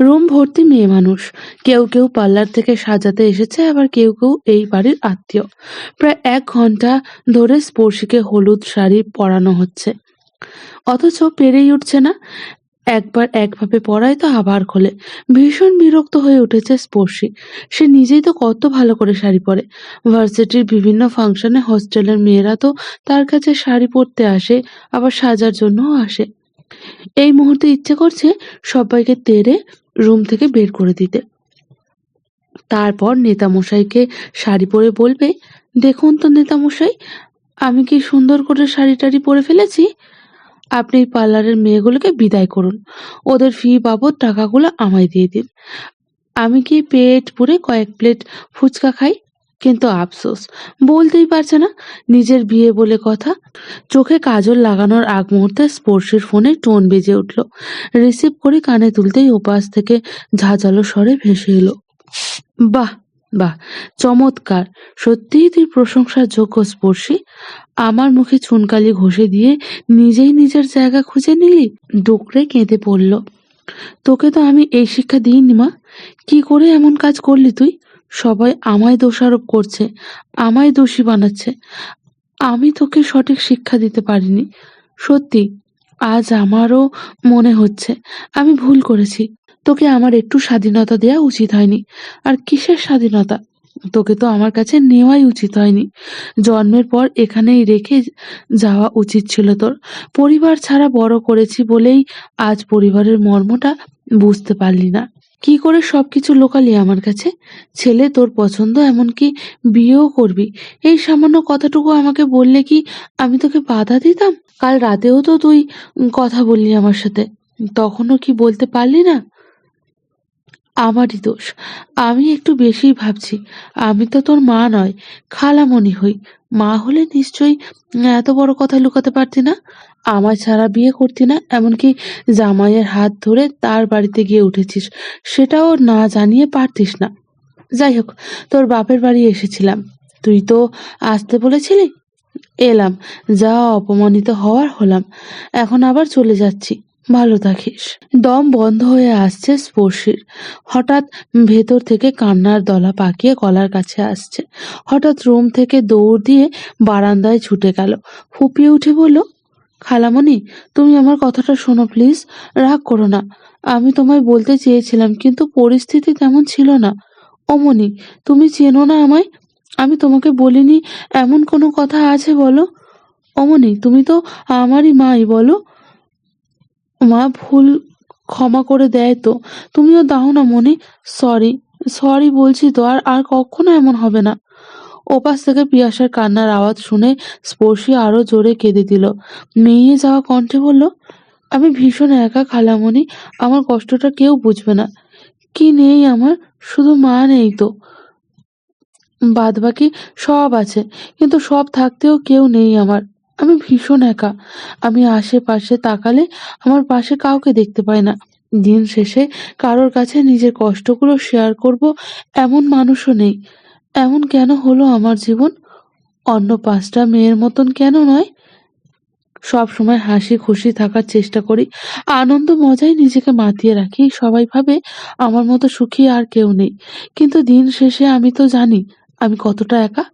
Room ভর্তি মেয়ে মানুষ। কেউ কেউ পার্লার থেকে সাজাতে এসেছে, আবার কেউ কেউ এই বাড়ির আত্মীয়। প্রায় এক ঘণ্টা ধরে স্পর্শীকে হলুদ শাড়ি পরানো হচ্ছে। অথচ পেরেই উঠছে না। একবার একভাবে পড়ায় তো আবার খোলে। ভীষণ বিরক্ত হয়ে উঠেছে স্পর্শী। সে নিজেই তো কত ভালো করে শাড়ি পরে। ভার্সিটির বিভিন্ন ফাংশনে হস্টেলের মেয়েরা তো তার কাছে শাড়ি পরতে আসে, আবার সাজার জন্যও আসে। এই মুহূর্তে ইচ্ছে করছে সবাইকে তেড়ে রুম থেকে বের করে দিতে। তারপর নেতামশাইকে শাড়ি পরে বলবে, দেখুন তো নেতামশাই, আমি কি সুন্দর করে শাড়ি টাড়ি পরে ফেলেছি? আপনি পার্লারের মেয়েগুলোকে বিদায় করুন। ওদের ফি বাবদ টাকাগুলো আমায় দিয়ে দিন। আমি কি পেট পুরে কয়েক প্লেট ফুচকা খাই? কিন্তু আফসোস, বলতেই পারছে না। নিজের বিয়ে বলে কথা, চোখে কাজল লাগানোর আগ মুহূর্তে স্পর্শীর ফোনে টোন বেজে উঠল। রিসিভ করে কানে তুলতেই ওপাশ থেকে ঝাঁঝালো স্বরে ভেসে এলো, বাহ বাহ, চমৎকার। সত্যিই তুই প্রশংসার যোগ্য স্পর্শী। আমার মুখে চুনকালি ঘষে দিয়ে নিজেই নিজের জায়গা খুঁজে নিলি? ডুকরে কেঁদে পড়ল, তোকে তো আমি এই শিক্ষা দিইনি মা। কি করে এমন কাজ করলি তুই? সবাই আমায় দোষারোপ করছে, আমায় দোষী বানাচ্ছে। আমি তোকে সঠিক শিক্ষা দিতে পারিনি। সত্যি, আজ আমারও মনে হচ্ছে, আমি ভুল করেছি। তোকে আমার একটু স্বাধীনতা দেওয়া উচিত হয়নি। আর কিসের স্বাধীনতা? তোকে তো আমার কাছে নেওয়াই উচিত হয়নি। জন্মের পর এখানেই রেখে যাওয়া উচিত ছিল তোর। পরিবার ছাড়া বড় করেছি বলেই আজ পরিবারের মর্মটা বুঝতে পারলি না। কি করে সবকিছু লোকালি আমার কাছে? ছেলে তোর পছন্দ, এমনকি বিয়েও করবি। এই সামান্য কথাটুকু আমাকে বললে কি আমি তোকে বাধা দিতাম? কাল রাতেও তো তুই কথা বললি আমার সাথে। তখনও কি বলতে পারলি না? আমারই দোষ। আমি একটু বেশিই ভাবছি। আমি তো তোর মা নয়, খালামণি হই। মা হলে নিশ্চয়ই এত বড় কথা লুকাতে পারতি না? আমার ছাড়া বিয়ে করতি না, এমনকি জামাইয়ের হাত ধরে তার বাড়িতে গিয়ে উঠেছিস, সেটাও না জানিয়ে পারতিস না। যাই হোক, তোর বাপের বাড়ি এসেছিলাম। তুই তো আসতে বলেছিলি? এলাম, যা অপমানিত হওয়ার হলাম। এখন আবার চলে যাচ্ছি, ভালো থাকিস। দম বন্ধ হয়ে আসছে স্পর্শীর। হঠাৎ ভেতর থেকে কান্নার দলা পাকিয়ে গলার কাছে আসছে। হঠাৎ রুম থেকে দৌড় দিয়ে বারান্দায় ছুটে গেল। ফুপিয়ে উঠে বলল খালামণি, তুমি আমার কথাটা শোনো, প্লিজ। রাগ করো না। আমি তোমায় বলতে চেয়েছিলাম, কিন্তু পরিস্থিতি তেমন ছিল না। অমনি তুমি চেনো না আমায়? আমি তোমাকে বলিনি, এমন কোনো কথা আছে বলো? অমনি তুমি তো আমারই মাই, বলো? মা ভুল ক্ষমা করে দেয় তো। তুমিও দাও না, মনি। সরি সরি বলছি তো, আর আর কখনো এমন হবে না। ওপাশ থেকে পিয়াসার কান্নার আওয়াজ শুনে স্পর্শী আরও জোরে কেঁদে দিল। মেয়ে যাওয়া কণ্ঠে বলল, আমি ভীষণ একা খালামণি, আমার কষ্টটা কেউ বুঝবে না। কি নেই আমার, শুধু মা নেই তো। বাদ বাকি সব আছে, কিন্তু সব থাকতেও কেউ নেই আমার। আমি ভীষণ একা। আমি আশেপাশে তাকালে আমার পাশে কাউকে দেখতে পাই না। দিন শেষে কারোর কাছে নিজের কষ্টগুলো শেয়ার করব এমন মানুষও নেই। এমন কেন হলো আমার জীবন? অন্য পাঁচটা মেয়ের মতন কেন নয়? সব সময় হাসি খুশি থাকার চেষ্টা করি। আনন্দ মজায় নিজেকে মাতিয়ে রাখি। সবাই ভাবে আমার মতো সুখী আর কেউ নেই। কিন্তু দিন শেষে আমি তো জানি আমি কতটা একা।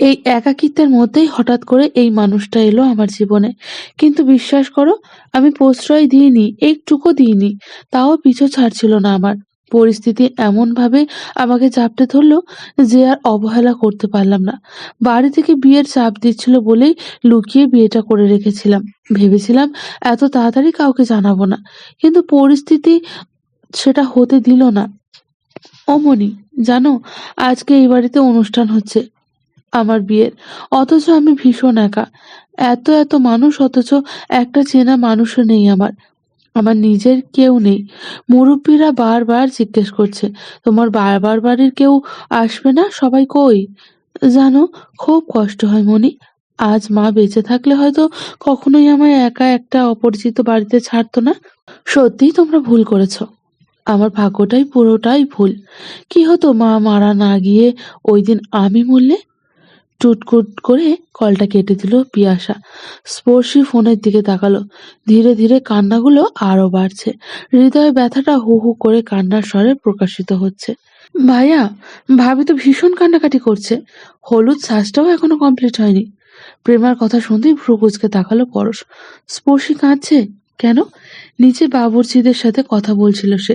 এই একাকিত্বের মধ্যেই হঠাৎ করে এই মানুষটা এলো আমার জীবনে। কিন্তু বিশ্বাস করো, আমি প্রশ্রয় দিইনি, একটুকু দিইনি। তাও পিছু ছাড়ছিল না আমার। পরিস্থিতি এমনভাবে আমাকে চাপটে ধরলো যে আর অবহেলা করতে পারলাম না। বাড়ি থেকে বিয়ের চাপ দিচ্ছিল বলেই লুকিয়ে বিয়েটা করে রেখেছিলাম। ভেবেছিলাম এত তাড়াতাড়ি কাউকে জানাব না, কিন্তু পরিস্থিতি সেটা হতে দিল না। অমনি, জানো, আজকে এই বাড়িতে অনুষ্ঠান হচ্ছে আমার বিয়ের। অথচ আমি ভীষণ একা। এত এত মানুষ, অথচ একটা চেনা মানুষও নেই আমার। আমার নিজের কেউ নেই। মুরব্বীরা বারবার জিজ্ঞেস করছে, তোমার বারবার বাড়ির কেউ আসবে না? সবাই কই? জানো, খুব কষ্ট হয় মনি। আজ মা বেঁচে থাকলে হয়তো কখনোই আমায় একা একটা অপরিচিত বাড়িতে ছাড়তো না। সত্যিই তোমরা ভুল করেছ। আমার ভাগ্যটাই পুরোটাই ভুল। কি হতো মা মারা না গিয়ে ওই দিন আমি মরলে? টুটকুট করে কলটা কেটে দিল পিয়াসা। স্পর্শী ফোনের দিকে তাকালো। ধীরে ধীরে কান্নাগুলো আরও বাড়ছে। হৃদয়ে ব্যথাটা হু হু করে কান্নার স্বরে প্রকাশিত হচ্ছে। ভাইয়া, ভাবি তো ভীষণ কান্নাকাটি করছে। হলুদ শ্বাসটাও এখনও কমপ্লিট হয়নি। প্রেমার কথা শুনতেই ভ্রুকুচকে তাকালো পরশ। স্পর্শী কাঁদছে? কেন? নিচে বাবুর্চিদের সাথে কথা বলছিল সে।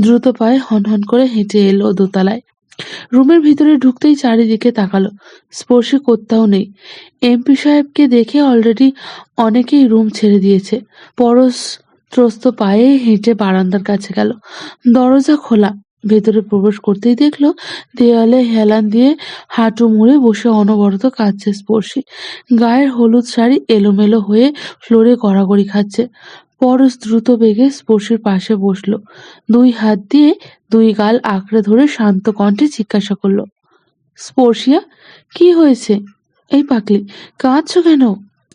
দ্রুত পায়ে হনহন করে হেঁটে এলো দোতলায়। রুমের ভিতরে ঢুকতেই চারিদিকে তাকালো। স্পর্শী কোথাও নেই। এমপি সাহেবকে দেখে অলরেডি অনেকেই রুম ছেড়ে দিয়েছে। পরশ ত্রস্ত পায়ে হেঁটে বারান্দার কাছে গেল। দরজা খোলা। ভেতরে প্রবেশ করতেই দেখল, দেয়ালে হেলান দিয়ে হাঁটু মুড়ে বসে অনবরত কাঁদছে স্পর্শী। গায়ের হলুদ শাড়ি এলোমেলো হয়ে ফ্লোরে গড়াগড়ি খাচ্ছে। পরশ দ্রুত বেগে স্পর্শীর পাশে বসল। দুই হাত দিয়ে দুই গাল আঁকড়ে ধরে শান্ত কণ্ঠে জিজ্ঞাসা করল, স্পর্শিয়া, কি হয়েছে? এই পাকলি কাঁদছো কেন?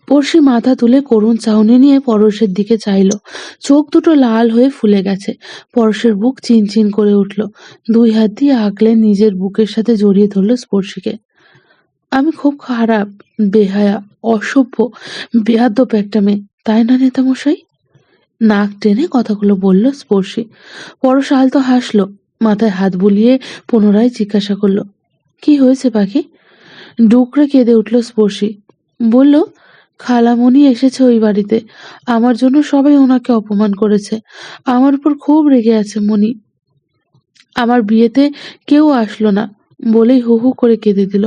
পড়শি মাথা তুলে করুণ চাউনি নিয়ে পরশের দিকে চাইলো। চোখ দুটো লাল হয়ে ফুলে গেছে। পরশের বুক চিনচিন করে উঠল। দুই হাত দিয়ে আঁকলে নিজের বুকের সাথে জড়িয়ে ধরলো স্পর্শীকে। আমি খুব খারাপ, বেহায়া, অসভ্য বেহাদ্যপ একটা মেয়ে, তাই না নেতামশাই? নাক টেনে কথাগুলো বলল স্পর্শী। পরশ আলতো হাসলো, মাথায় হাত বুলিয়ে পুনরায় জিজ্ঞাসা করল, কি হয়েছে পাখি? ডুকরে কেঁদে উঠল স্পর্শী। বলল, খালামণি এসেছে ওই বাড়িতে। আমার জন্য সবাই ওনাকে অপমান করেছে। আমার উপর খুব রেগে আছে মনি আমার বিয়েতে কেউ আসলো না। বলেই হু হু করে কেঁদে দিল।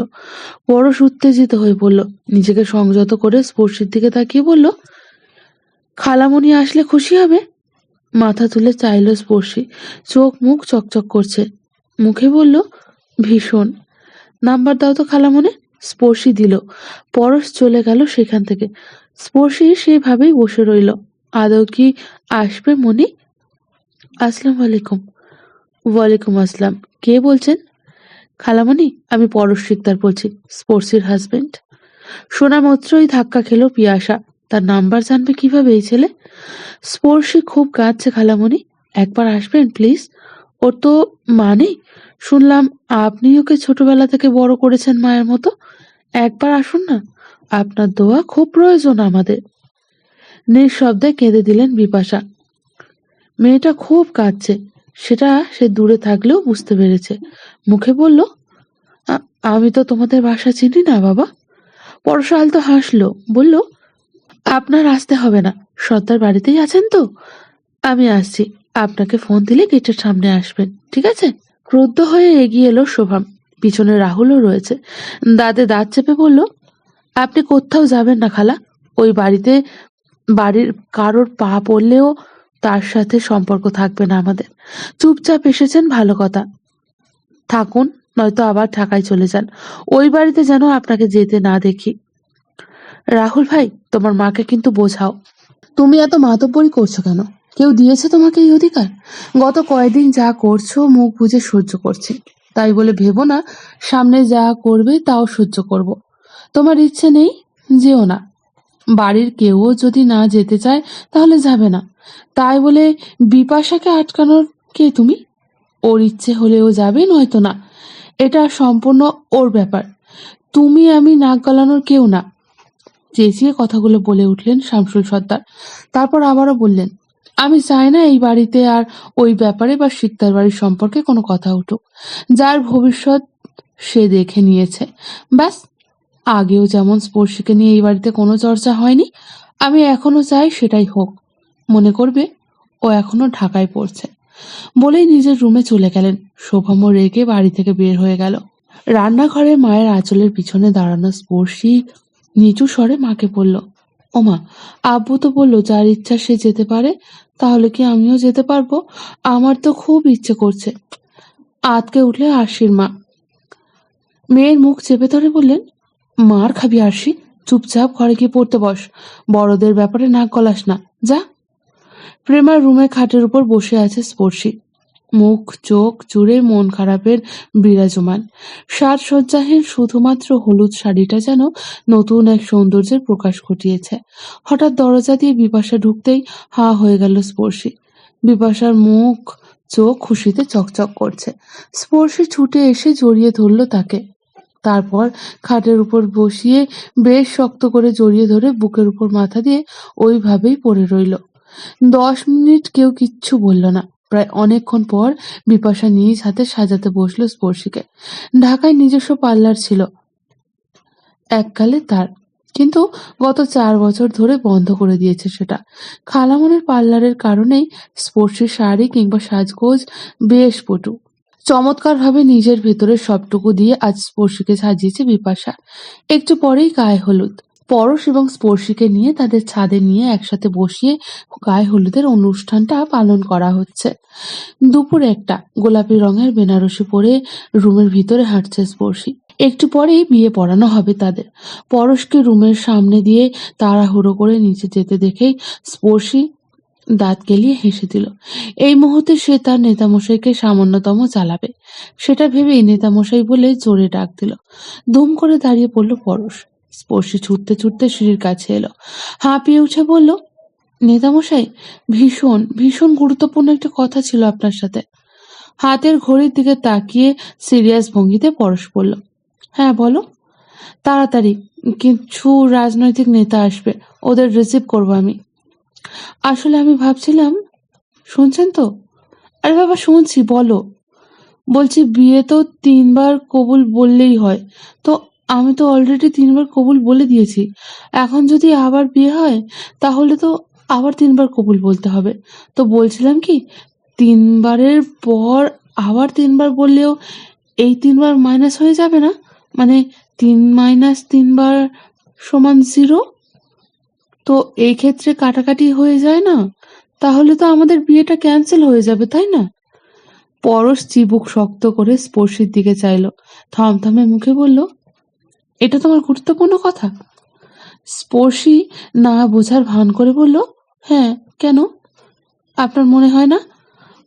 পরশ উত্তেজিত হয়ে পড়ল নিজেকে সংযত করে স্পর্শীর দিকে তাকিয়ে বলল খালামণি আসলে খুশি হবে? মাথা তুলে চাইল স্পর্শী। চোখ মুখ চকচক করছে। মুখে বলল, ভীষণ। নাম্বার দাও তো খালামনে। স্পর্শী দিল। পরশ চলে গেল সেখান থেকে। স্পর্শী সেভাবেই বসে রইল। আদৌ কি আসবে মনি? আসসালাম আলাইকুম। ওয়ালাইকুম আসসালাম। কে বলছেন? খালামণি আমি পরশ শিকদার বলছি স্পোর্টসির হাজবেন্ড। শোনা মাত্রই ধাক্কা খেলো পিয়াসা। তার নাম্বার জানবে কীভাবে এই ছেলে? স্পর্শী খুব কাঁদছে খালামণি। একবার আসবেন প্লিজ ওর তো মানে? শুনলাম আপনি ওকে ছোটবেলা থেকে বড় করেছেন মায়ের মতো। একবার আসুন না। আপনার দোয়া খুব প্রয়োজন আমাদের। নিঃশব্দে কেঁদে দিলেন বিপাশা। মেয়েটা খুব কাঁদছে। সেটা সে দূরে থাকলেও বুঝতে পেরেছে। মুখে বলল আমি তো তোমাদের বাসা চিনি না বাবা। পরশাল তো হাসলো। বলল আপনার আসতে হবে না। সর্দার বাড়িতেই আছেন তো? আমি আসছি। আপনাকে ফোন দিলে গেটের সামনে আসবেন, ঠিক আছে? ক্রুদ্ধ হয়ে এগিয়ে এলো শোভাম পিছনে রাহুলও রয়েছে। দাঁতে দাঁত চেপে বলল, আপনি কোথাও যাবেন না খালা। ওই বাড়িতে বাড়ির কারোর পা পড়লেও তার সাথে সম্পর্ক থাকবে না আমাদের। চুপচাপ এসেছেন ভালো কথা। থাকুন, নয়তো আবার ঢাকায় চলে যান। ওই বাড়িতে যেন আপনাকে যেতে না দেখি। রাহুল ভাই, তোমার মাকে কিন্তু বোঝাও। তুমি এত মাতব্বরি করছ কেন? কেউ দিয়েছে তোমাকে এই অধিকার? গত কয়েকদিন যা করছ, মুখ বুঝে সহ্য করছি। তাই বলে ভেবো না, সামনে যা করবে তাও সহ্য করব। তোমার ইচ্ছে নেই, যেও না। বাড়ির কেউও যদি না যেতে চায়, তাহলে যাবে না। তাই বলে বিপাশাকে আটকানোর কে তুমি? ওর ইচ্ছে হলেও যাবে, নয়তো না। এটা সম্পূর্ণ ওর ব্যাপার। তুমি আমি নাক গলানোর কেউ না। চেঁচিয়ে কথাগুলো বলে উঠলেন শামসুল সর্দার। তারপর আবারও বললেন, আমি চাই না এই বাড়িতে আর ওই ব্যাপারে বা শিকদার বাড়ির সম্পর্কে কোনো কথা উঠুক। যার ভবিষ্যৎ সে দেখে নিয়েছে। ব্যাস, আগেও যেমন স্পর্শীকে নিয়ে এই বাড়িতে কোনো চর্চা হয়নি, আমি এখনও চাই সেটাই হোক। মনে করবে, ও এখনও ঢাকায় পড়ছে। বলেই নিজের রুমে চলে গেলেন। শোভামও রেগে বাড়ি থেকে বের হয়ে গেল। রান্নাঘরে মায়ের আঁচলের পিছনে দাঁড়ানো স্পর্শী নিচু স্বরে মাকে বলল, ওমা, আব্বু তো বলল, যার ইচ্ছা সে যেতে পারে, তাহলে কি আমিও যেতে পারব? আমার তো খুব ইচ্ছে করছে। আতকে উঠলে আরশির মা। মেয়ের মুখ চেপে ধরে বললেন, মার খাবি আরশি, চুপচাপ ঘরে গিয়ে পড়তে বস। বড়দের ব্যাপারে নাক গলাস না। যা। প্রেমার রুমে খাটের উপর বসে আছে স্পর্শী। মুখ, চোখ জুড়ে মন খারাপের বিরাজমান। সাজসজ্জাহীন শুধুমাত্র হলুদ শাড়িটা যেন নতুন এক সৌন্দর্যের প্রকাশ ঘটিয়েছে। হঠাৎ দরজা দিয়ে বিপাশা ঢুকতেই হা হয়ে গেল স্পর্শী। বিপাশার মুখ, চোখ খুশিতে চকচক করছে। স্পর্শী ছুটে এসে জড়িয়ে ধরল তাকে। তারপর খাটের উপর বসিয়ে বেশ শক্ত করে জড়িয়ে ধরে বুকের উপর মাথা দিয়ে ওইভাবেই পড়ে রইল। দশ মিনিট কেউ কিচ্ছু বলল না। প্রায় অনেকক্ষণ পর বিপাশা নিজ হাতে সাজাতে বসল স্পর্শীকে। ঢাকায় নিজস্ব পার্লার ছিল। এককালে তার। কিন্তু গত চার বছর ধরে বন্ধ করে দিয়েছে সেটা। খালামনের পার্লারের কারণেই স্পর্শী শাড়ি কিংবা সাজগোজ বেশ পটু। চমৎকারভাবে নিজের ভেতরের সবটুকু দিয়ে আজ স্পর্শীকে সাজিয়েছে বিপাশা। একটু পরেই গায়ে হলুদ। পরশ এবং স্পর্শীকে নিয়ে তাদের ছাদে নিয়ে একসাথে বসিয়ে গায়ে হলুদের অনুষ্ঠানটা পালন করা হচ্ছে। দুপুর একটা, গোলাপি রঙের বেনারসি পরে রুমের ভিতরে হাঁটছে স্পর্শী। একটু পরেই বিয়ে পড়ানো হবে তাদের। পরশকে রুমের সামনে দিয়ে তাড়াহুড়ো করে নিচে যেতে দেখেই স্পর্শী দাঁত কেলিয়ে হেসে দিল। এই মুহূর্তে সে তার নেতামশাইকে সামান্যতম চালাবে। সেটা ভেবেই নেতামশাই বলে জোরে ডাক দিল। ধুম করে দাঁড়িয়ে পড়ল পরশ। স্পর্শী ছুটতে ছুটতে সিঁড়ির কাছে এলো। হাঁপিয়ে উঠে বলল, নেতামশাই, ভীষণ ভীষণ গুরুত্বপূর্ণ একটা কথা ছিল আপনার সাথে। হাতের ঘড়ির দিকে তাকিয়ে সিরিয়াস ভঙ্গিতে পরশ বলল হ্যাঁ বলো। তাড়াতাড়ি, কিছু রাজনৈতিক নেতা আসবে, ওদের রিসিভ করব আমি। আসলে আমি ভাবছিলাম, শুনছেন তো? আরে বাবা, শুনছি, বলো। বলছি, বিয়ে তো তিনবার কবুল বললেই হয়। তো আমি তো অলরেডি তিনবার কবুল বলে দিয়েছি। এখন যদি আবার বিয়ে হয়, তাহলে তো আবার তিনবার কবুল বলতে হবে। তো বলছিলাম কি, তিনবারের পর আবার তিনবার বললেও এই তিনবার মাইনাস হয়ে যাবে না? মানে তিন মাইনাস তিনবার সমান জিরো তো এই ক্ষেত্রে কাটাকাটি হয়ে যায় না? তাহলে তো আমাদের বিয়েটা ক্যান্সেল হয়ে যাবে, তাই না? পরশ চিবুক শক্ত করে স্পর্শের দিকে চাইলো। থমথমে মুখে বলল এটা তোমার গুরুত্বপূর্ণ কথা? স্পর্শী না বোঝার ভান করে বলল হ্যাঁ কেন? আপনার মনে হয় না?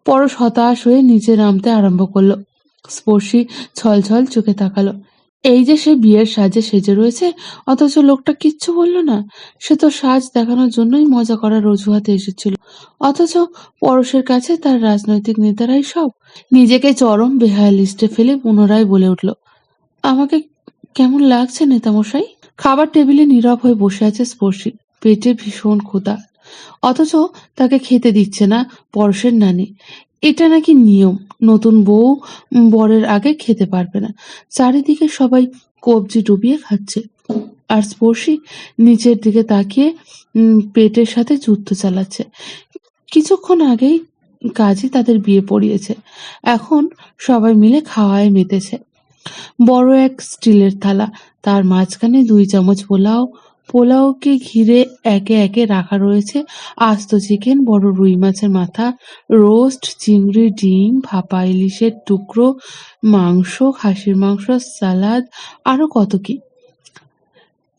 পরশ হতাশ হয়ে নিচে নামতে আরম্ভ করল। স্পর্শী ছলছল চোখে তাকালো। এই যে সে বিয়ের সাজে সেজে রয়েছে, অথচ লোকটা কিচ্ছু বলল না। সে তো সাজ দেখানোর জন্যই মজা করার অজুহাতে এসেছিল। অথচ পরশের কাছে তার রাজনৈতিক নেতারাই সব। নিজেকে চরম বেহায়া লিস্টে ফেলে পুনরায় বলে উঠল, আমাকে কেমন লাগছে নেতামশাই? খাবার টেবিলে নীরব হয়ে বসে আছে স্পর্শী। পেটে ভীষণ ক্ষুধা। অথচ তাকে খেতে দিচ্ছে না পরশের নানি। এটা নাকি নিয়ম। নতুন বউ বরের আগে খেতে পারবে না। চারিদিকে সবাই কবজি ডুবিয়ে খাচ্ছে। আর স্পর্শী নিচের দিকে তাকিয়ে পেটের সাথে যুদ্ধ চালাচ্ছে। কিছুক্ষণ আগেই কাজী তাদের বিয়ে পড়িয়েছে। এখন সবাই মিলে খাওয়ায় মেতেছে। বড় এক স্টিলের থালা। তার মাঝখানে দুই চামচ পোলাও। পোলাওকে ঘিরে একে একে রাখা রয়েছে আস্ত চিকেন, বড় রুই মাছের মাথা, রোস্ট, চিংড়ি, ডিম, ভাপা ইলিশের টুকরো, মাংস, খাসির মাংস, সালাদ, আরও কত কি।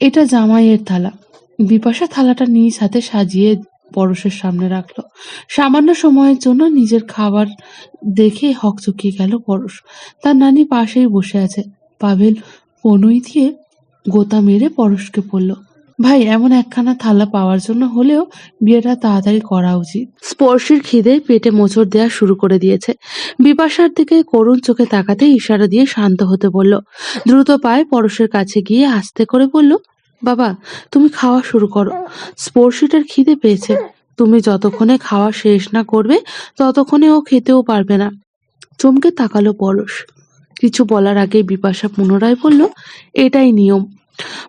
এটা জামাইয়ের থালা। বিপাশা থালাটা নিজ হাতে সাজিয়ে পরশের সামনে রাখল। সামান্য সময়ের জন্য নিজের খাবার দেখে হকচকিয়ে গেল পরশ। তার নানি পাশেই বসে আছে। পাভেল কনুই দিয়ে গোতা মেরে পরশকে পড়ল ভাই, এমন একখানা থালা পাওয়ার জন্য হলেও বিয়েটা তাড়াতাড়ি করা উচিত। স্পর্শীর খিদে পেটে মোচড় দেওয়া শুরু করে দিয়েছে। বিপাশার দিকে করুণ চোখে তাকাতে ইশারা দিয়ে শান্ত হতে বলল, দ্রুত পায়ে পরশের কাছে গিয়ে আস্তে করে বলল বাবা, তুমি খাওয়া শুরু করো। স্পর্শীটার খিদে পেয়েছে। তুমি যতক্ষণে খাওয়া শেষ না করবে, ততক্ষণে ও খেতেও পারবে না। চমকে তাকালো পরশ। কিছু বলার আগে বিপাশা পুনরায় বলল, এটাই নিয়ম।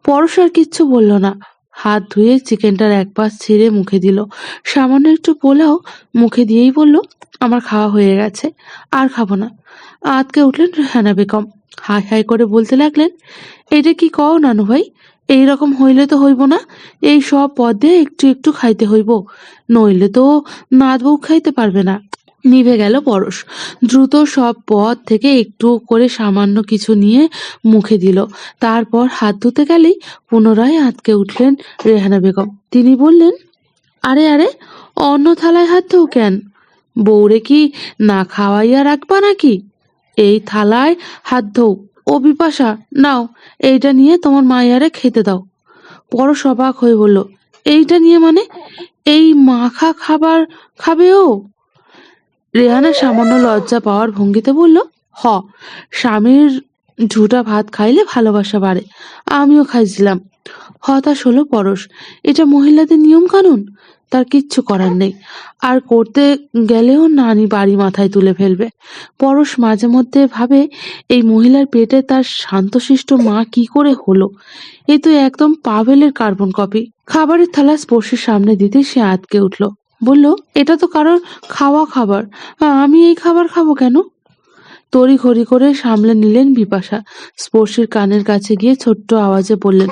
পরশ আর কিচ্ছু বলল না। হাত ধুয়ে চিকেনটার এক পাশ ছিঁড়ে মুখে দিল। সামান্য একটু পোলাও মুখে দিয়েই বলল, আমার খাওয়া হয়ে গেছে, আর খাব না। আতকে উঠলেন রেহানা বেগম। হাই হাই করে বলতে লাগলেন, এটা কি কও নানু ভাই? এই রকম হইলে তো হইব না। এই সব পদে একটু একটু খাইতে হইব। নইলে তো নাত বউ খাইতে পারবে না। নিভে গেল পরশ। দ্রুত সব পদ থেকে একটু করে সামান্য কিছু নিয়ে মুখে দিল। তারপর হাত ধুতে গেলেই পুনরায় আতকে উঠলেন রেহানা বেগম। তিনি বললেন, আরে আরে, অন্য থালায় হাত ধোও কেন? বউরে কি না খাওয়াইয়া রাখবা নাকি? এই থালায় হাত ধোও। ও বিপাশা, নাও, এইটা নিয়ে তোমার মায়ারে খেতে দাও। পরশ অবাক হয়ে বলল, এইটা নিয়ে মানে? এই মাখা খাবার খাবে ও? রেহানা সামান্য লজ্জা পাওয়ার ভঙ্গিতে বলল, হ, স্বামীর ঝুটা ভাত খাইলে ভালোবাসা বাড়ে, আমিও খাইছিলাম। হতাশ হলো পরশ, এটা মহিলাদের নিয়ম কানুন তার কিচ্ছু করার নেই। আর করতে গেলেও নানি বাড়ি মাথায় তুলে ফেলবে। পরশ মাঝে মধ্যে ভাবে, এই মহিলার পেটে তার শান্তশিষ্ট মা কি করে হলো? এ তো একদম পাভেলের কার্বন কপি। খাবারের থালা স্পর্শের সামনে দিতে সে আটকে উঠল। বলল, এটা তো কারোর খাওয়া খাবার। আমি এই খাবার খাব কেন? তড়ি ঘড়ি করে সামলে নিলেন বিপাশা। স্পর্শীর কানের কাছে গিয়ে ছোট্ট আওয়াজে বললেন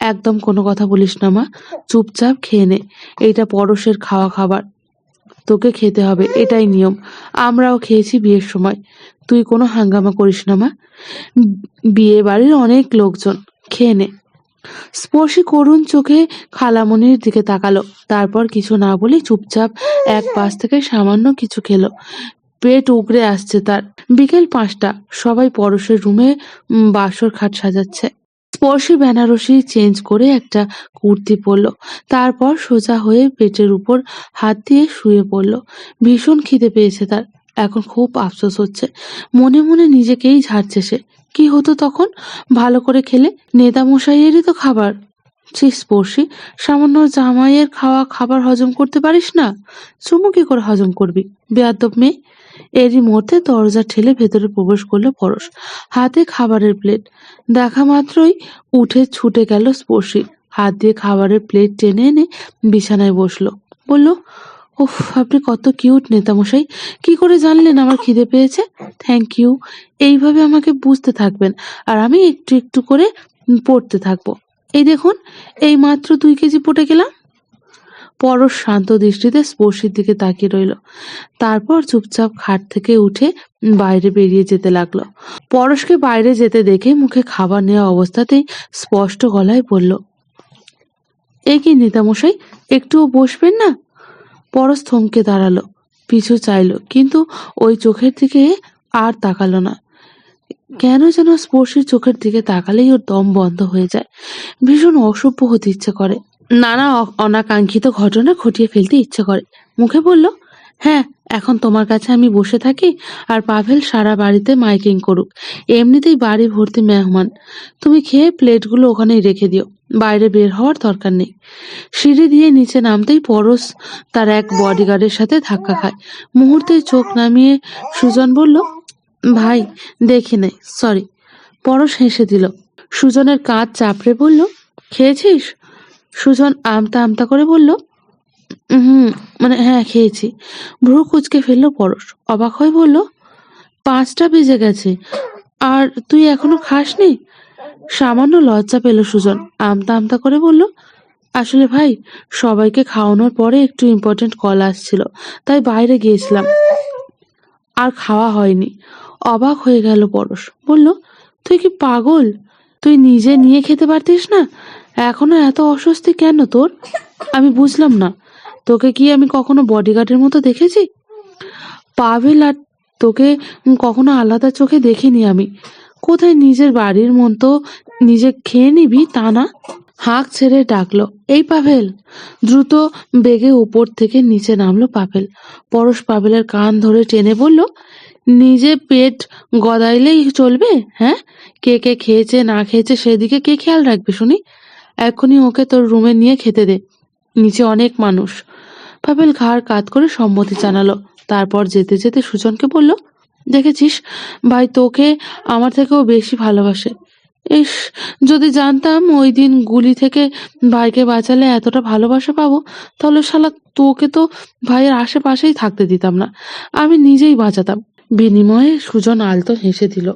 একদম কোনো কথা বলিস না, মা। চুপচাপ খেয়ে নে। এইটা পরশের খাওয়া খাবার। তোকে খেতে হবে, এটাই নিয়ম। আমরাও খেয়েছি বিয়ের সময়। তুই কোনো হাঙ্গামা করিস না, মা। বিয়ে বাড়ির অনেক লোকজন। খেয়ে নে। স্পর্শী করুণ চোখে খালামনির দিকে তাকালো। তারপর কিছু না বলে চুপচাপ এক পাশ থেকে সামান্য কিছু খেলো। পেট উগরে আসছে তার। বিকেল পাঁচটা। সবাই পরশের রুমে বাসর খাট সাজাচ্ছে। স্পর্শী বেনারসি চেঞ্জ করে একটা কুর্তি পরলো। তারপর সোজা হয়ে পেটের উপর হাত দিয়ে শুয়ে পড়ল। ভীষণ খিদে পেয়েছে তার। এখন খুব আফসোস হচ্ছে। মনে মনে নিজেকেই ঝাড়ছে সে। কি হতো তখন? ভালো করে খেলে নেতা মশাইয়েরই তো খাবার। ছি, স্পর্শী, সামান্য জামাইয়ের খাওয়া খাবার হজম করতে পারিস না? চুমু কি করে হজম করবি? বেয়াদব মেয়ে। এরই মধ্যে দরজা ঠেলে ভেতরে প্রবেশ করল পরশ। হাতে খাবারের প্লেট। দেখা মাত্রই উঠে ছুটে গেল স্পর্শী। হাত দিয়ে খাবারের প্লেট টেনে এনে বিছানায় বসল। বলল, উফ, আপনি কত কিউট নেতামশাই। কি করে জানলেন আমার খিদে পেয়েছে? থ্যাংক ইউ এইভাবে আমাকে বুঝতে থাকবেন আর আমি একটু একটু করে পড়তে থাকব। এই দেখুন, এই মাত্র দুই কেজি পটে গেলাম। পরশ শান্ত দৃষ্টিতে স্পর্শীর দিকে তাকিয়ে রইল। তারপর চুপচাপ খাট থেকে উঠে বাইরে বেরিয়ে যেতে লাগল। পরশকে বাইরে যেতে দেখে মুখে খাবার নেওয়া অবস্থাতেই স্পষ্ট গলায় বলল, এই কি নেতামশাই, একটুও বসবেন না? পরশ থমকে দাঁড়াল, পিছু চাইলো, কিন্তু ওই চোখের দিকে আর তাকালো না। কেন যেন স্পর্শীর চোখের দিকে তাকালেই ওর দম বন্ধ হয়ে যায়। ভীষণ অসভ্য হতে ইচ্ছে করে। নানা অনাকাঙ্ক্ষিত ঘটনা ঘটিয়ে ফেলতে ইচ্ছে করে। মুখে বলল হ্যাঁ এখন তোমার কাছে আমি বসে থাকি আর পাভেল সারা বাড়িতে মাইকিং করুক। এমনিতেই বাড়ি ভর্তি মেহমান। তুমি খেয়ে প্লেটগুলো ওখানেই রেখে দিও। বাইরে বের হওয়ার দরকার নেই। সিঁড়ি দিয়ে নিচে নামতেই পরশ তার এক বডিগার্ডের সাথে ধাক্কা খায়। মুহূর্তে চোখ নামিয়ে সুজন বলল, ভাই, দেখি নাই সরি পরশ হেসে দিল। সুজনের কাঁধ চাপড়ে বলল, খেয়েছিস? সুজন আমতা আমতা করে বলল হুম মানে হ্যাঁ খেয়েছি। ভ্রু কুচকে ফেলল পরশ। অবাক হয়ে বলল, পাঁচটা বেজে গেছে, আর তুই এখনও খাসনি? সামান্য লজ্জা পেল সুজন। আমতা আমতা করে বলল, আসলে ভাই, সবাইকে খাওয়ানোর পরে একটু ইম্পর্টেন্ট কল আসছিল, তাই বাইরে গিয়েছিলাম। আর খাওয়া হয়নি। অবাক হয়ে গেল পরশ। বলল, তুই কি পাগল? তুই নিজে নিয়ে খেতে পারতিস না? এখনও এত অস্বস্তি কেন তোর? আমি বুঝলাম না। তোকে কি আমি কখনো বডিগার্ডের মতো দেখেছি? পাভেল আর তোকে কখনো আলাদা চোখে দেখিনি আমি। কোথায় নিজের বাড়ির মতো নিজে খেয়ে নিবি তা না? হাঁক ছেড়ে ডাকলো, এই পাভেল! দ্রুত বেগে উপর থেকে নিচে নামলো পাভেল। পরশ পাভেলের কান ধরে টেনে বলল, নিজে পেট গদাইলেই চলবে হ্যাঁ? কে কে খেয়েছে, না খেয়েছে, সেদিকে কে খেয়াল রাখবে শুনি? এখনই ওকে তোর রুমে নিয়ে খেতে দে। নিচে অনেক মানুষ। পাভেল ঘাড় কাত করে সম্মতি জানালো। তারপর যেতে যেতে সুজনকে বলল, দেখেছিস? ভাই তোকে আমার থেকেও বেশি ভালোবাসে। ইস, যদি জানতাম ওই দিন গুলি থেকে ভাইকে বাঁচালে এতটা ভালোবাসা পাবো, তাহলে শালা তোকে তো ভাইয়ের আশেপাশেই থাকতে দিতাম না। আমি নিজেই বাঁচাতাম। বিনিময়ে সুজন আলতো হেসে দিল।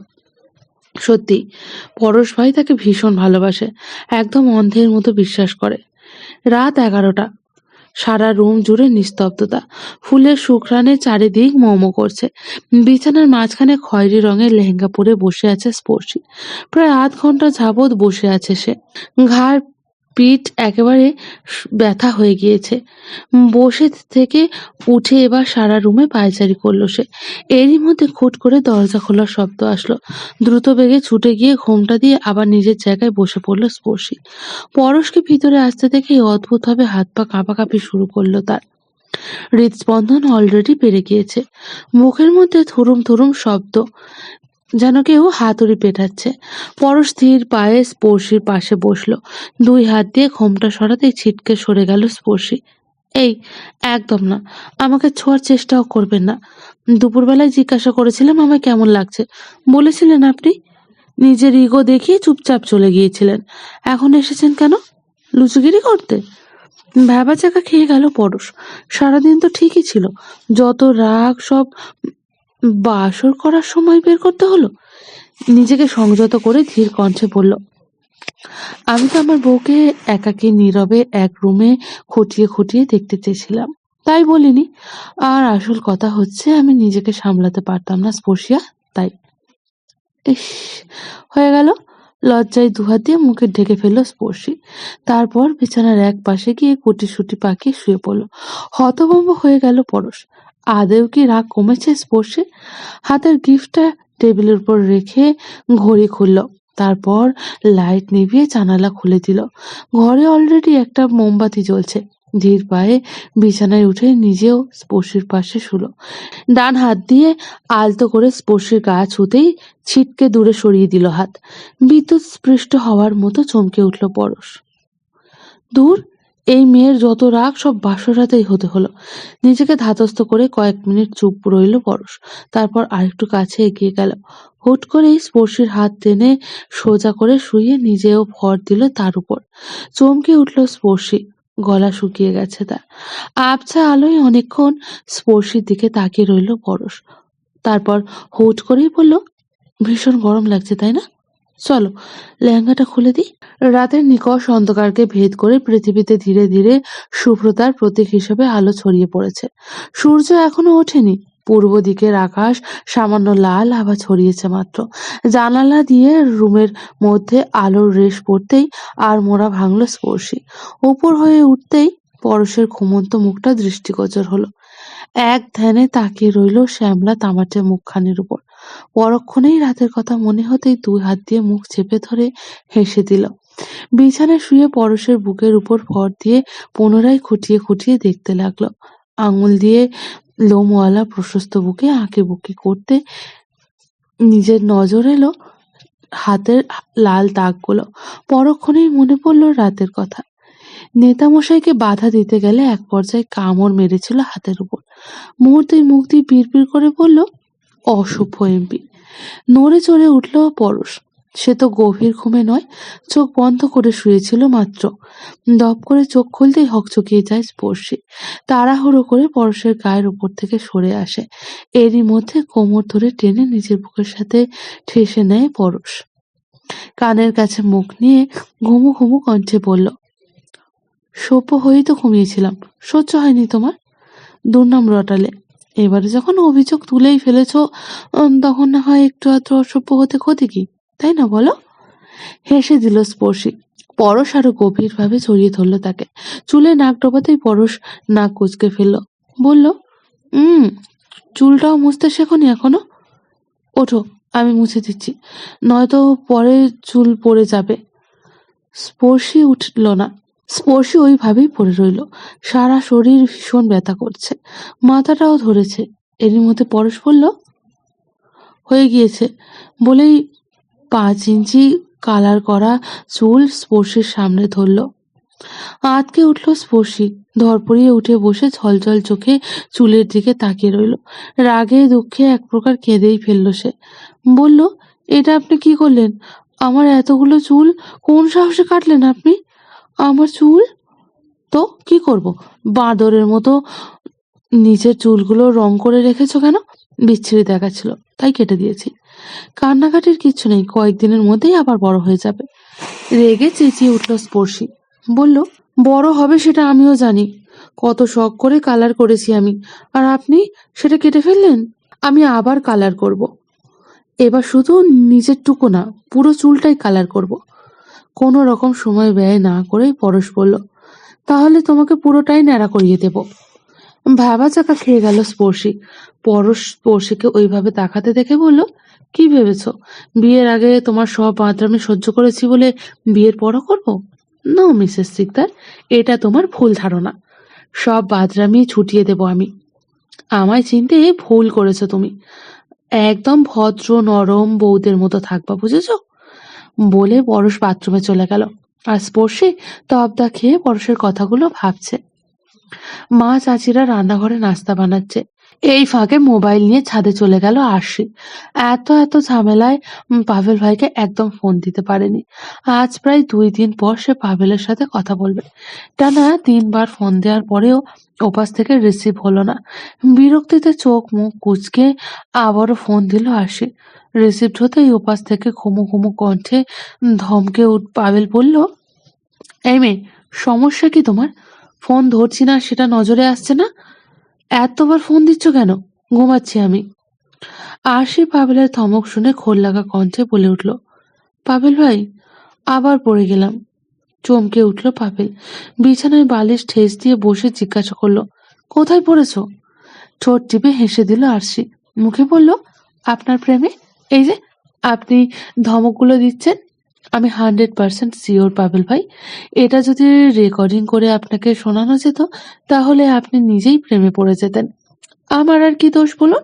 সত্যি, পরশ ভাই তাকে ভীষণ ভালোবাসে, একদম অন্ধের মতো বিশ্বাস করে। রাত এগারোটা, সারা রুম জুড়ে নিস্তব্ধতা, ফুলের শুক্রানে চারিদিক মোমো করছে। বিছানার মাঝখানে খয়েরি রঙের লেহেঙ্গা পরে বসে আছে স্পর্শী। প্রায় আধ ঘণ্টা যাবৎ বসে আছে সে। ঘাড় পিঠ একেবারে ব্যথা হয়ে গিয়েছে। বসে থেকে উঠে এবার সারা রুমে পায়চারি করল সে। এরই মধ্যে খুট করে দরজা খোলার শব্দ আসলো। দ্রুত বেগে ছুটে গিয়ে ঘোমটা দিয়ে আবার নিজের জায়গায় বসে পড়ল স্পর্শী। পরশকে ভিতরে আসতে দেখে অদ্ভুতভাবে হাত পা কাঁপাকাঁপি শুরু করল তার। হৃদস্পন্দন অলরেডি বেড়ে গিয়েছে। মুখের মধ্যে থুরুম থুরুম শব্দ। যেন কেউ হাতুড়ি পেটাচ্ছে। পরশ স্থির পায়ে স্পর্শীর পাশে বসল। দুই হাত দিয়ে ঘোমটা সরাতেই ছিটকে সরে গেল স্পর্শী। এই, একদম না। আমাকে ছোঁয়ার চেষ্টাও করবেন না। দুপুরবেলায় জিজ্ঞাসা করেছিলাম আমায় কেমন লাগছে। বলেছিলেন আপনি? নিজের ইগো দেখিয়ে চুপচাপ চলে গিয়েছিলেন। এখন এসেছেন কেন? লুচুগিরি করতে? ভ্যাবা চাকা খেয়ে গেল পরশ। সারাদিন তো ঠিকই ছিল। যত রাগ সব বাসর করার সময় বের করতে হলো? নিজেকে সংযত করে ধীর কণ্ঠে বলল, আমি তো আমার বউকে একাকী নীরবে এক রুমে খুঁটিয়ে খুঁটিয়ে দেখতে চেয়েছিলাম। তাই বলিনি, আর আসল কথা হচ্ছে আমি নিজেকে সামলাতে পারতাম না স্পর্শিয়া, তাই। ইস, হয়ে গেল। লজ্জায় দুহাত দিয়ে মুখে ঢেকে ফেলল স্পর্শী। তারপর বিছানার এক পাশে গিয়ে কুটিসুটি পাকিয়ে শুয়ে পড়ল। হতভম্ব হয়ে গেল পরশ। আদেও কি রাগ কমেছে স্পর্শে। হাতের গিফটটা টেবিলের উপর রেখে ঘড়ি খুলল। তারপর লাইট নিভিয়ে জানালা খুলে দিল। ঘরে অলরেডি একটা মোমবাতি জ্বলছে। ধীর পায়ে বিছানায় উঠে নিজেও স্পর্শীর পাশে শুলো। ডান হাত দিয়ে আলতো করে স্পর্শীর গা ছুতেই ছিটকে দূরে সরিয়ে দিল হাত। বিদ্যুৎ স্পৃষ্ট হওয়ার মতো চমকে উঠল পরশ। দূর এই মেয়ের যত রাগ, সব বাসরাতেই হতে হলো। নিজেকে ধাতস্থ করে কয়েক মিনিট চুপ রইল পরশ। তারপর আরেকটু কাছে এগিয়ে গেল। হুট করেই স্পর্শীর হাত টেনে সোজা করে শুয়ে নিজেও ভর দিল তার উপর। চমকে উঠল স্পর্শী। গলা শুকিয়ে গেছে তার। আবছা আলোয় অনেকক্ষণ স্পর্শীর দিকে তাকিয়ে রইল পরশ। তারপর হুট করেই বলল, ভীষণ গরম লাগছে, তাই না? চলো, লেহেঙ্গাটা খুলে দিই। রাতের নিকষ অন্ধকারকে ভেদ করে পৃথিবীতে ধীরে ধীরে শুভ্রতার প্রতীক হিসেবে আলো ছড়িয়ে পড়েছে। সূর্য এখনও ওঠেনি। পূর্ব দিকের আকাশ সামান্য লাল আভা ছড়িয়েছে মাত্র। জানালা দিয়ে রুমের মধ্যে আলোর রেশ পড়তেই আর মোড়া ভাঙল স্পর্শী। উপর হয়ে উঠতেই পরশের ঘুমন্ত মুখটা দৃষ্টিগোচর হলো। এক ধ্যানে তাকিয়ে রইল শ্যামলা তামাটে মুখখানির উপর। পরক্ষণেই রাতের কথা মনে হতেই দুই হাত দিয়ে মুখ চেপে ধরে হেসে দিল। বিছানায় শুয়ে পরশের বুকের উপর ভর দিয়ে পুনরায় খুঁটিয়ে খুঁটিয়ে দেখতে লাগল। আঙুল দিয়ে লোমওয়ালা প্রশস্ত বুকে আঁকে বুকে করতে নিজের নজর এলো হাতের লাল দাগগুলো। পরক্ষণেই মনে পড়ল রাতের কথা। নেতামশাইকে বাধা দিতে গেলে এক পর্যায়ে কামড় মেরেছিল হাতের উপর। মুহূর্তেই মুখ দিয়ে পিড় করে বলল অসভ্য এমপি। নড়ে চড়ে উঠল পরশ। সে তো গভীর ঘুমে নয়, চোখ বন্ধ করে শুয়েছিল মাত্র। দপ করে চোখ খুলতেই হকচকিয়ে যায় স্পর্শী। তাড়াহুড়ো করে পরশের গায়ের উপর থেকে সরে আসে। এরই মধ্যে কোমর ধরে টেনে নিজের বুকের সাথে ঠেসে নেয় পরশ। কানের কাছে মুখ নিয়ে ঘুমু ঘুমু কণ্ঠে বলল, সভ্য হয়েই তো ঘুমিয়েছিলাম। সহ্য হয়নি তোমার? দুর্নাম রটালে। এবারে যখন অভিযোগ তুলেই ফেলেছ তখন না হয় একটু আধটু অসভ্য হতে ক্ষতি কি? তাই না বলো? হেসে দিল স্পর্শী। পরশ আরও গভীরভাবে জড়িয়ে ধরলো তাকে। চুলে নাক ডোবাতেই পরশ নাক কুচকে ফেলল। বলল হুম চুলটাও মুছতে শেখনি এখনও? ওঠো, আমি মুছে দিচ্ছি। নয়তো পরে চুল পড়ে যাবে। স্পর্শী উঠল না। স্পর্শী ওইভাবেই পড়ে রইল। সারা শরীর ভীষণ ব্যথা করছে। মাথাটাও ধরেছে। এরই মধ্যে পরশ বলল হয়ে গিয়েছে। বলেই পাঁচ ইঞ্চি কালার করা চুল স্পর্শীর সামনে ধরল। আটকে উঠল স্পর্শী। ধরপড়িয়ে উঠে বসে ছলছল চোখে চুলের দিকে তাকিয়ে রইল। রাগে দুঃখে এক প্রকার কেঁদেই ফেলল সে। বলল, এটা আপনি কি করলেন? আমার এতগুলো চুল কোন সাহসে কাটলেন আপনি? আমার চুল? তো কি করব? বাঁদরের মতো নিচের চুলগুলো রং করে রেখেছো কেন? বিচ্ছিরি দেখাচ্ছিল, তাই কেটে দিয়েছি। কান্নাকাটির কিচ্ছু নেই, কয়েকদিনের মধ্যেই আবার বড় হয়ে যাবে। রেগে চেঁচিয়ে উঠল স্পর্শী। বলল, বড় হবে সেটা আমিও জানি। কত শখ করে কালার করেছি আমি। আর আপনি সেটা কেটে ফেললেন? আমি আবার কালার করব। এবার শুধু নিজের টুকু না, পুরো চুলটাই কালার করব। কোনো রকম সময় ব্যয় না করেই পরশ বলল, তাহলে তোমাকে পুরোটাই ন্যাড়া করিয়ে দেব। ভাবা চাকা খেয়ে গেল স্পর্শী পরশ স্পর্শীকে ওইভাবে তাকাতে দেখে বলল, কি ভেবেছ? বিয়ের আগে তোমার সব বাঁদরামি সহ্য করেছি বলে বিয়ের পরও করব? না, মিসেস সিকদার এটা তোমার ভুল ধারণা। সব বাদরামি ছুটিয়ে দেব আমি। আমায় চিনতে ভুল করেছ তুমি। একদম ভদ্র, নরম বৌদের মতো থাকবা, বুঝেছ? বলে পরশ বাথরুমে চলে গেল। আর স্পর্শী তবদা খেয়ে পরশের কথাগুলো ভাবছে। মা চাচিরা রান্নাঘরে নাস্তা বানাচ্ছে। এই ফাঁকে মোবাইল নিয়ে ছাদে চলে গেল আরশি। এত এত ঝামেলায় পাভেল ভাইকে একদম ফোন দিতে পারেনি। আজ প্রায় দুই দিন পর সে পাভেলের সাথে কথা বলবে। টানা তিনবার ফোন দেওয়ার পরেও ওপাশ থেকে রিসিভ হলো না। বিরক্তিতে চোখ, মুখ কুচকে আবারও ফোন দিল আরশি। রিসিভড হতেই ওপাশ থেকে ঘুমু ঘুমু কণ্ঠে ধমকে উঠ পাভেল বলল, এই মেয়ে, সমস্যা কি তোমার? ফোন ধরছি না, সেটা নজরে আসছে না? এতবার ফোন দিচ্ছ কেন? ঘুমাচ্ছি আমি। আরশি পাভেলের ধমক শুনে খোল লাগা কণ্ঠে বলে উঠল পাভেল ভাই, আবার পড়ে গেলাম। চমকে উঠল পাভেল বিছানায় বালিশ ঠেস দিয়ে বসে জিজ্ঞাসা করল, কোথায় পড়েছ? ঠোঁট টিপে হেসে দিল আরশি। মুখে বলল, আপনার প্রেমে? এই যে, আপনি ধমকগুলো দিচ্ছেন? আমি হান্ড্রেড পার্সেন্ট সিওর পাবেল ভাই। এটা যদি রেকর্ডিং করে আপনাকে শোনানো যেত, তাহলে আপনি নিজেই প্রেমে পড়ে যেতেন। আমার আর কি দোষ বলুন?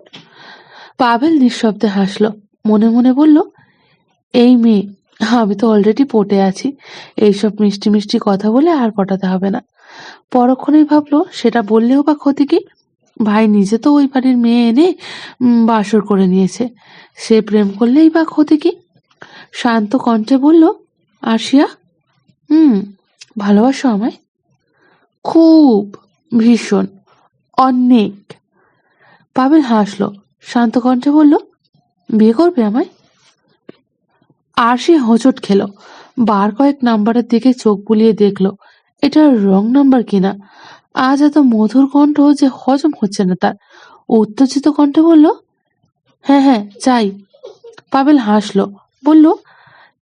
পাভেল নিঃশব্দে হাসলো, মনে মনে বলল, এই মেয়ে, আমি তো অলরেডি পটে আছি। এইসব মিষ্টি মিষ্টি কথা বলে আর পটাতে হবে না। পরক্ষণেই ভাবলো, সেটা বললেও বা ক্ষতি কি? ভাই নিজে তো ওই বাড়ির মেয়ে এনে বাসর করে নিয়েছে। সে প্রেম করলেই বা ক্ষতি কি? শান্ত কণ্ঠে বলল আসিয়া হুম, ভালোবাসো আমায়? খুব, ভীষণ, অনেক। পাবেল হাসলো, শান্ত কণ্ঠে বলল, বিয়ে করবে আমায়? আর সে হোঁচট খেলো, বার কয়েক নাম্বারের দিকে চোখ বুলিয়ে দেখল এটা রং নাম্বার কিনা আজ এত মধুর কণ্ঠ যে হজম হচ্ছে না তার। উত্তেজিত কণ্ঠে বলল হ্যাঁ হ্যাঁ চাই। পাবেল হাসলো বলল,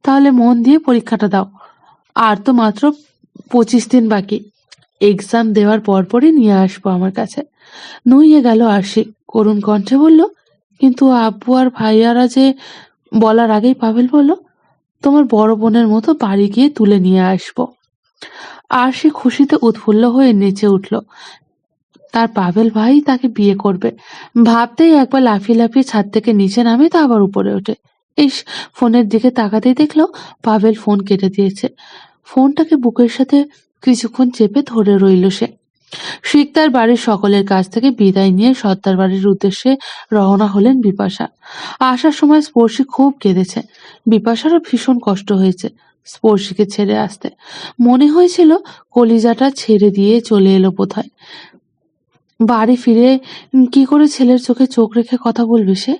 তাহলে মন দিয়ে পরীক্ষাটা দাও। আর তো মাত্র পঁচিশ দিন বাকি। এক্সাম দেওয়ার পরপরই নিয়ে আসব আমার কাছে। নুইয়ে গেল আরশি। করুণ কণ্ঠে বলল, কিন্তু আব্বু আর ভাইয়ারা যে বলার আগেই পাভেল বলল, তোমার বড় বোনের মতো বাড়ি গিয়ে তুলে নিয়ে আসব। আরশি খুশিতে উৎফুল্ল হয়ে নেচে উঠল। তার পাভেল ভাই তাকে বিয়ে করবে। ভাবতেই একবার লাফিয়ে লাফিয়ে ছাদ থেকে নিচে নামে তা আবার উপরে ওঠে। ইস, ফোনের দিকে তাকাতেই দেখল পাভেল ফোন কেটে দিয়েছে। ফোনটাকে বুকের সাথে কিছুক্ষণ চেপে ধরে রইল সে। শিকদার বাড়ির সকলের কাছ থেকে বিদায় নিয়ে সর্দার বাড়ির উদ্দেশ্যে রওনা হলেন বিপাশা। আসার সময় স্পর্শী খুব কেঁদেছে। বিপাশারও ভীষণ কষ্ট হয়েছে স্পর্শীকে ছেড়ে আসতে। মনে হয়েছিল কলিজাটা ছেড়ে দিয়ে চলে এলো বোধহয়। বাড়ি ফিরে কি করে ছেলের চোখে চোখ রেখে কথা বলবে সে?